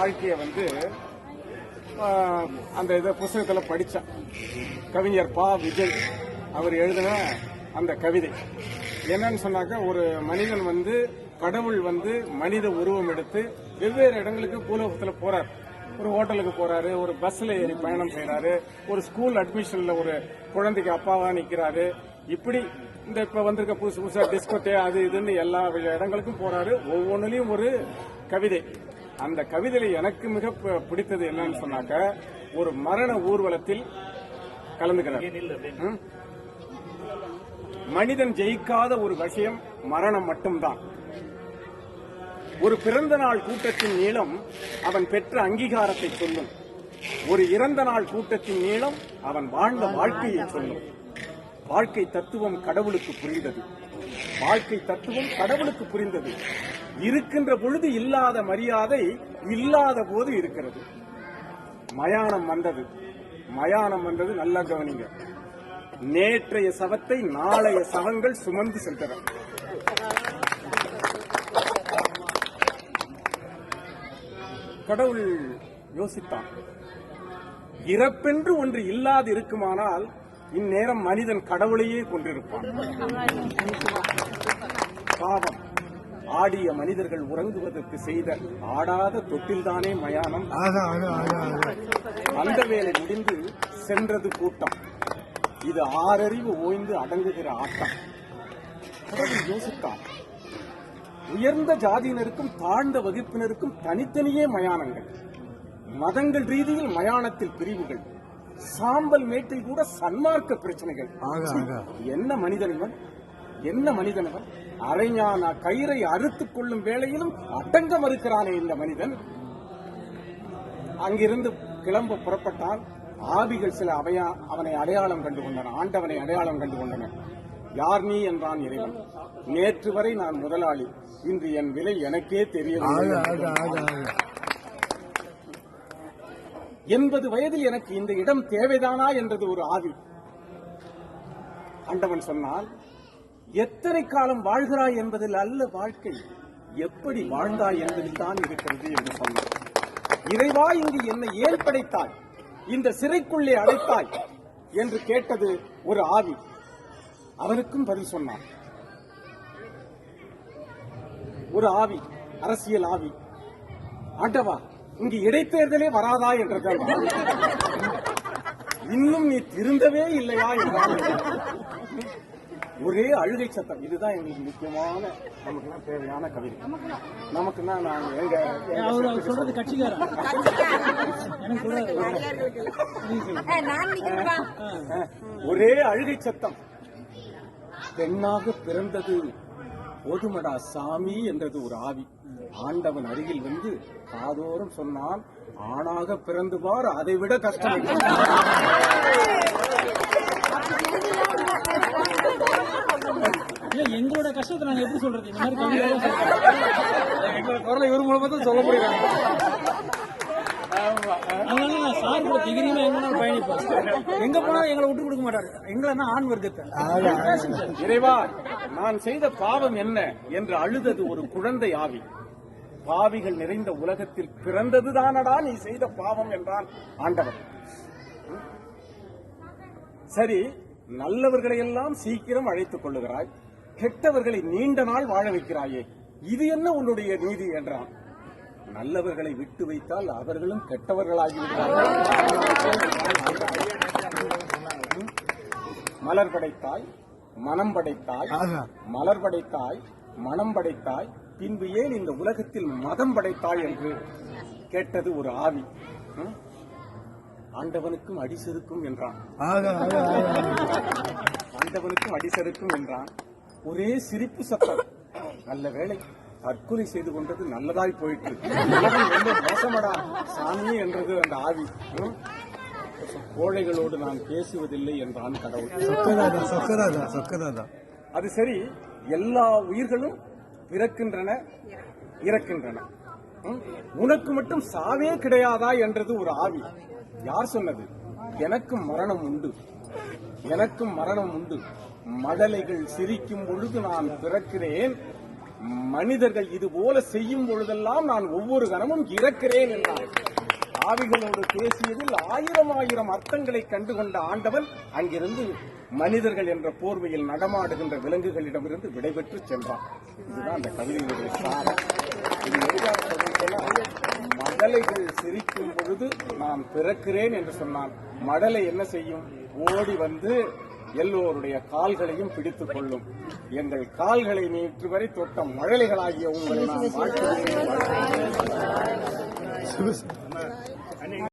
வாழ்க்கையை வந்து அந்த இதை புஸ்தகத்தில் படித்தேன் கவிஞர் பா. விஜய் அவர் எழுதின அந்த கவிதை. என்னன்னு சொன்னாக்க ஒரு மனிதன் வந்து கடவுள் வந்து மனித உருவம் எடுத்து வெவ்வேறு இடங்களுக்கு பூலோகத்தில் போறார். ஒரு ஹோட்டலுக்கு போறாரு ஒரு பஸ்ல ஏறி பயணம் செய்யறாரு ஒரு ஸ்கூல் அட்மிஷன்ல ஒரு குழந்தைக்கு அப்பாவா நிக்கிறாரு. இப்படி இந்த இப்ப வந்திருக்க புதுசு புதுசா டிஸ்கோட்டே அது இதுன்னு எல்லா இடங்களுக்கும் போறாரு. ஒவ்வொன்றிலையும் ஒரு கவிதை. அந்த கவிதையில எனக்கு மிக பிடித்தது என்னன்னு சொன்னாக்க ஒரு மரண ஊர்வலத்தில் கலந்துக்கிறார்? மனிதன் ஜெயிக்காத ஒரு விஷயம் மரணம் மட்டும்தான். ஒரு பிறந்த நாள் கூட்டத்தின் நீளம் அவன் பெற்ற அங்கீகாரத்தை சொல்லும். ஒரு இறந்த நாள் கூட்டத்தின் நீளம் அவன் வாழ்ந்த வாழ்க்கையை சொல்லும். வாழ்க்கை தத்துவம் கடவுளுக்கு புரிந்தது. வாழ்க்கை தத்துவம் கடவுளுக்கு புரிந்தது. இருக்கின்ற பொழுது இல்லாத மரியாதை இல்லாத போது இருக்கிறது. மயானம் வந்தது. மயானம் வந்தது நல்லா கவனிங்க. நேற்றைய சவத்தை நாளைய சவங்கள் சுமந்து சென்றன கடவுள் யோசித்தான். இறப்பென்று ஒன்று இல்லாது இருக்குமானால் இந்நேரம் மனிதன் கடவுளையே கொண்டிருப்பான். பாவம். ஆடிய மனிதர்கள் உறங்குவதற்கு செய்த ஆடாத தொட்டில்தானே மயானம். அந்த வேலை முடிந்து சென்றது கூட்டம். இது ஆறறிவு ஓய்ந்து அடங்குகிற ஆட்டம். யோசித்தான் உயர்ந்த ஜாதியினருக்கும் தாழ்ந்த வகுப்பினருக்கும் தனித்தனியே மயானங்கள். மதங்கள் ரீதியில் மயானத்தில் பிரிவுகள். சாம்பல் மேட்டில் கூட சன்மார்க்க பிரச்சனைகள். என்ன மனிதன் இவன்? என்ன மனிதன் இவன் அரைஞான கயிறை அறுத்துக் கொள்ளும் வேளையிலும் அடங்க மறுக்கிறானே இந்த மனிதன். அங்கிருந்து கிளம்ப புறப்பட்டால் ஆவிகள் சில அவையா அவனை அடையாளம் கண்டு கொண்டன ஆண்டவனை அடையாளம் கண்டு கொண்டன. யார் நீ என்றான் இறைவன். நேற்று வரை நான் முதலாளி. இன்று என் விலை எனக்கே தெரியவில்லை எண்பது வயதில் எனக்கு இந்த இடம் தேவைதானா என்றது ஒரு ஆவி. ஆண்டவன் சொன்னால் எத்தனை காலம் வாழ்கிறாய் என்பதில் அல்ல வாழ்க்கை. எப்படி வாழ்ந்தாய் என்பதில் தான் இருக்கிறது என்று சொன்னார். இறைவா இங்கு என்னை ஏன் படைத்தாய் இந்த சிறைக்குள்ளே அடைத்தாய் என்று கேட்டது ஒரு ஆவி. அவனுக்கும் பதில் சொன்னான் ஒரு ஆவி அரசியல் ஆவி. ஆண்டவா இங்கு இடைத்தேர்தலே வராதா என்றதான் இன்னும் நீ திருந்தவே இல்லையா என்றால் ஒரே அழுகை சத்தம். இதுதான் எங்களுக்கு முக்கியமான நமக்கு தேவையான கவிதை. நமக்குன்னா நாங்க எங்க அவர் அவர் சொல்றது கட்சிக்காரன் ஒரே அழுகை சத்தம். பெண்ணாக பிறந்தது போதுமடா சாமி என்றது ஒரு ஆவி. ஆண்டவன் அருகில் வந்து காதோறும் சொன்னான் ஆணாக பிறந்து பார் அதை விட கஷ்டம் இல்லை." எங்களோட கஷ்டத்தை நாங்க எப்படி சொல்றது? இந்த மாதிரி கவிதை தான் சொல்றோம் எங்களோட குரலை இவர் மூலமா தான் சொல்ல முடியும் அதனால நான் சார் கூட திகிரியுமா எங்க வேணாலும் பயணிப்பேன். எங்க போனாலும் எங்களை விட்டு கொடுக்க மாட்டாரு. எங்களை ஆண் வர்க்கத்தை. இறைவா நான் செய்த பாவம் என்ன என்று அழுதது ஒரு குழந்தை ஆவி. பாவிகள் நிறைந்த உலகத்தில் பிறந்ததுதானடா நீ செய்த பாவம் என்றான் ஆண்டவன் சரி நல்லவர்களை எல்லாம் சீக்கிரம் அழைத்துக் கொள்ளுகிறாய். கெட்டவர்களை நீண்ட நாள் வாழ வைக்கிறாயே. இது என்ன உன்னுடைய நீதி என்றான். நல்லவர்களை விட்டு வைத்தால் அவர்களும் கெட்டவர்களாகிவிடுவார்கள். மலர் படைத்தாய் மனம் படைத்தாய் மலர் படைத்தாய் மனம் படைத்தாய். பின்பு ஏன் இந்த உலகத்தில் மதம் படைத்தாய் என்று? கேட்டது ஒரு ஆவி? ஆண்டவனுக்கும் அடிசெருக்கும் என்றான். ஆகா. ஆகா ஆகா ஆண்டவனுக்கும் அடிசருக்கும் என்றான். ஒரே சிரிப்பு சத்தம். நல்ல வேளை தற்கொலை செய்து கொண்டது நல்லதாய் உலகம் ரொம்ப மோசமடா சாமி என்றது அந்த ஆவி? கோழைகளோடு நான் பேசுவதில்லை என்றான் கடவுள். அது சரி எல்லா உயிர்களும் பிறக்கின்றன இறக்கின்றன? உனக்கு மட்டும் சாவே கிடையாதா என்றது ஒரு ஆவி. யார் சொன்னது? எனக்கும் மரணம் உண்டு. எனக்கும் மரணம் உண்டு. மடலைகள் சிரிக்கும் பொழுது நான் பிறக்கிறேன். மனிதர்கள் இது போல செய்யும் பொழுதெல்லாம் நான் ஒவ்வொரு கணமும் இறக்கிறேன் என்றார். ஆவிகளோடு பேசியதில் ஆயிரம் ஆயிரம் அர்த்தங்களை கண்டுகொண்ட ஆண்டவன் அங்கிருந்து மனிதர்கள் என்ற போர்வையில் நடமாடுகின்ற விலங்குகளிடமிருந்து விடைபெற்று சென்றான். இதுதான் அந்த கவிதையினுடைய சாரம். இது எதுக்காக சிரிக்கும் பொழுது நான் பிறக்கிறேன் என்று சொன்னான் மடலை என்ன செய்யும்? ஓடி வந்து எல்லோருடைய கால்களையும் பிடித்துக் கொள்ளும். எங்கள் கால்களை நேற்று வரை தொட்ட மழலைகளாகிய உங்களை நான்